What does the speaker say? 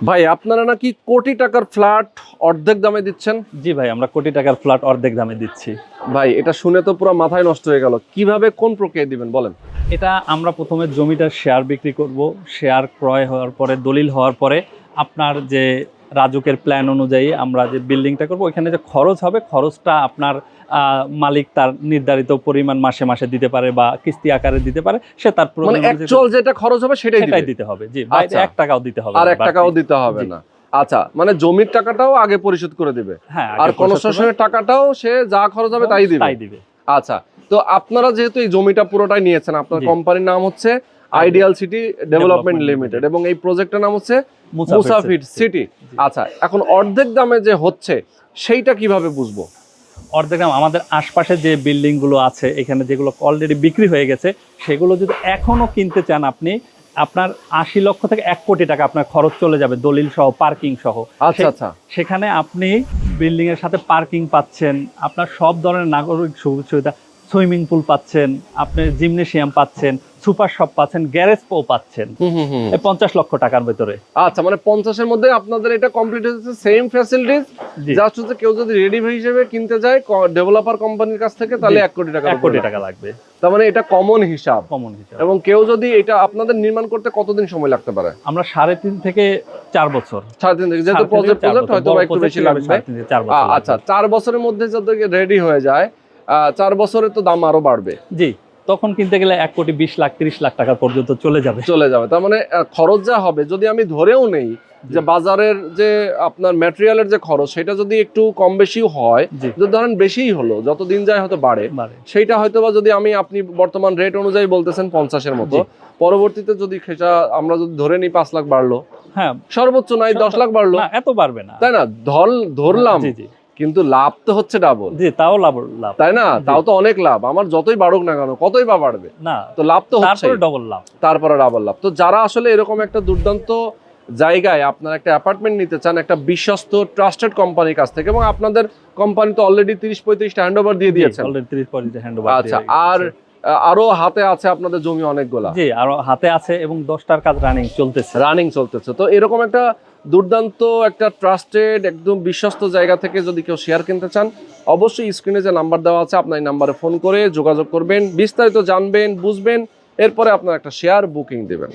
ভাই আপনারা নাকি কোটি টাকার ফ্ল্যাট অর্ধেক দামে দিচ্ছেন? জি ভাই আমরা কোটি টাকার ফ্ল্যাট অর্ধেক দামে দিচ্ছি। ভাই এটা শুনে তো পুরো মাথায় নষ্ট হয়ে গেল। কীভাবে কোন প্রক্রিয়া দিবেন বলেন। এটা আমরা প্রথমে জমিটা শেয়ার বিক্রি করব। শেয়ার ক্রয় হওয়ার পরে দলিল হওয়ার পরে আপনার যে রাজুকের প্ল্যান অনুযায়ী আমরা যে বিল্ডিংটা করব ওইখানে যে খরচ হবে খরচটা আপনার মালিক তার নির্ধারিত পরিমাণ মাসে মাসে দিতে পারে বা কিস্তি আকারে দিতে পারে সে তার মানে অ্যাকচুয়াল যেটা খরচ হবে সেটাই সেটাই দিতে হবে। জি বাইরে টাকাও দিতে হবে আর এক টাকাও দিতে হবে না। আচ্ছা মানে জমির টাকাটাও আগে পরিশোধ করে দিবে। হ্যাঁ আর কনস্ট্রাকশনের টাকাটাও সে যা খরচ হবে তাই দিবে তাই দিবে। আচ্ছা তো আপনারা যেহেতু এই জমিটা পুরোটাই নিয়েছেন আপনার কোম্পানির নাম হচ্ছে আইডিয়াল সিটি ডেভেলপমেন্ট লিমিটেড এবং এই প্রজেক্টের নাম হচ্ছে মুসাফির সিটি আচ্ছা এখন অর্ধেক দামে যে হচ্ছে সেইটা কীভাবে বুঝব? অর্ধেক দাম আমাদের আশপাশে যে বিল্ডিংগুলো আছে এখানে যেগুলো অলরেডি বিক্রি হয়ে গেছে সেগুলো যদি এখনও কিনতে চান আপনি আপনার আশি লক্ষ থেকে এক কোটি টাকা আপনার খরচ চলে যাবে দলিল সহ পার্কিং সহ। আচ্ছা আচ্ছা। সেখানে আপনি বিল্ডিং এর সাথে পার্কিং পাচ্ছেন আপনার সব ধরনের নাগরিক সুযোগ সুবিধা সুইমিং পুল পাচ্ছেন আপনি জিমনেশিয়াম পাচ্ছেন সুপার শপ পাচ্ছেন গ্যারেজ পো পাচ্ছেন। পঞ্চাশ লক্ষ টাকার ভিতরে। আচ্ছা মানে পঞ্চাশের মধ্যে আপনাদের এটা কমপ্লিট হচ্ছে সেম ফ্যাসিলিটিস জাস্ট হচ্ছে কেউ যদি রেডি হিসেবে কিনতে যায় ডেভেলপার কোম্পানির কাছ থেকে তাহলে। এক কোটি টাকা এক কোটি টাকা লাগবে। তার মানে এটা কমন হিসাব। কমন হিসাব। এবং কেউ যদি এটা আপনাদের নির্মাণ করতে কতদিন সময় লাগতে পারে? আমরা সাড়ে তিন থেকে চার বছর। সাড়ে তিন থেকে যেহেতু প্রজেক্ট প্রজেক্ট হয়তো একটু বেশি লাগবে। আচ্ছা। চার বছরের মধ্যে যদি রেডি হয়ে যায় চার বছরে তো দাম আরও বাড়বে। জি তখন কিনতে গেলে এক কোটি বিশ লাখ তিরিশ লাখ টাকা পর্যন্ত চলে যাবে। চলে যাবে। তার মানে খরচ যা হবে যদি আমি ধরেও নেই যে বাজারের যে আপনার ম্যাটেরিয়ালের যে খরচ সেটা যদি একটু কম বেশিও হয় যদি ধরেন বেশিই হলো যত দিন যায় হয়তো বাড়ে। সেইটা হয়তো বা যদি আমি আপনি বর্তমান রেট অনুযায়ী বলতেছেন পঞ্চাশের মতো পরবর্তীতে যদি সেটা আমরা যদি ধরে নিই পাঁচ লাখ বাড়লো হ্যাঁ। সর্বোচ্চ নাই দশ লাখ বাড়লো। এত বাড়বে না। তাই না? ধরলাম। কিন্তু লাভ তো হচ্ছে ডাবল জি তাও লাভ লাভ। তাই না? তাও তো অনেক লাভ। আমার যতই বাড়ুক না কেন কতই বা বাড়বে? না তো লাভ তো হচ্ছে তারপরে ডবল লাভ। তারপরে ডাবল লাভ। তো যারা আসলে এরকম একটা দুর্দান্ত জায়গায় আপনার একটা অ্যাপার্টমেন্ট নিতে চান একটা বিশ্বস্ত ট্রাস্টেড কোম্পানির কাছ থেকে এবং আপনাদের কোম্পানি তো অলরেডি তিরিশ পঁয়ত্রিশটা হ্যান্ড ওভার দিয়ে দিয়েছে অলরেডি 30 পর্যন্ত হ্যান্ড আচ্ছা আর আরও হাতে আছে আপনাদের জমি অনেকগুলা। জি আরও হাতে আছে এবং দশটার কাজ রানিং চলতেছে। রানিং চলতেছে। তো এরকম একটা দুর্দান্ত একটা ট্রাস্টেড একদম বিশ্বস্ত জায়গা থেকে যদি কেউ শেয়ার কিনতে চান অবশ্যই স্ক্রিনে যে নাম্বার দেওয়া আছে আপনার এই নাম্বারে ফোন করে যোগাযোগ করবেন বিস্তারিত জানবেন বুঝবেন এরপরে আপনার একটা শেয়ার বুকিং দেবেন।